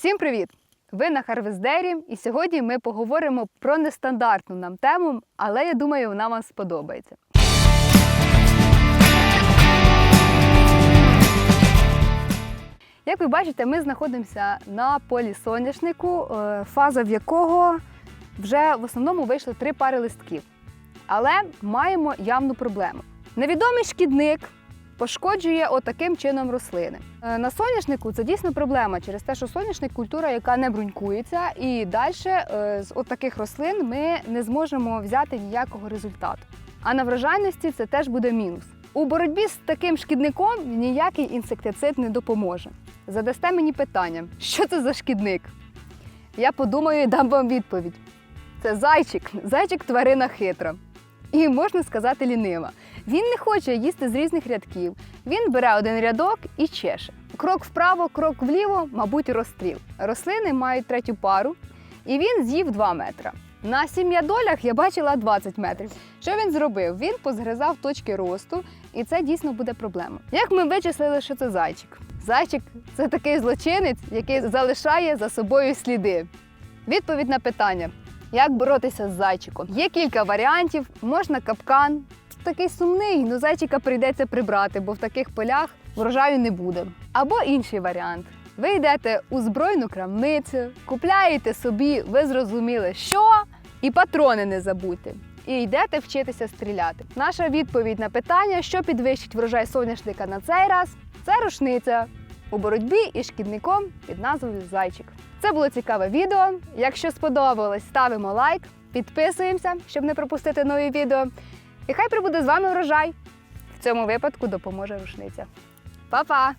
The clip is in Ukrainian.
Всім привіт! Ви на Харвездері, і сьогодні ми поговоримо про нестандартну нам тему, але я думаю, вона вам сподобається. Як ви бачите, ми знаходимося на полі соняшнику, е, фаза в якого вже в основному вийшли три пари листків. Але маємо явну проблему. Невідомий шкідник пошкоджує отаким чином рослини. Е, На соняшнику це дійсно проблема через те, що соняшник культура, яка не брунькується, і далі з отаких рослин ми не зможемо взяти ніякого результату. А на врожайності це теж буде мінус. У боротьбі з таким шкідником ніякий інсектицид не допоможе. Задасте мені питання, що це за шкідник? Я подумаю і дам вам відповідь. Це зайчик. Зайчик тварина хитра. І можна сказати лінива. Він не хоче їсти з різних рядків. Він бере один рядок і чеше. Крок вправо, крок вліво, мабуть, розстріл. Рослини мають третю пару, і він з'їв 2 метра. На сім'ядолях я бачила 20 метрів. Що він зробив? Він позгризав точки росту, і це дійсно буде проблема. Як ми вичислили, що це зайчик? Зайчик це такий злочинець, який залишає за собою сліди. Відповідь на питання: як боротися з зайчиком? Є кілька варіантів. Можна капкан. Такий сумний, ну зайчика прийдеться прибрати, бо в таких полях врожаю не буде. Або інший варіант. Ви йдете у збройну крамницю, купляєте собі, ви зрозуміли, що, і патрони не забудьте. І йдете вчитися стріляти. Наша відповідь на питання, що підвищить врожай соняшника на цей раз, це рушниця у боротьбі із шкідником під назвою Зайчик. Це було цікаве відео. Якщо сподобалось, ставимо лайк, підписуємося, щоб не пропустити нові відео. І хай прибуде з вами врожай. В цьому випадку допоможе рушниця. Па-па!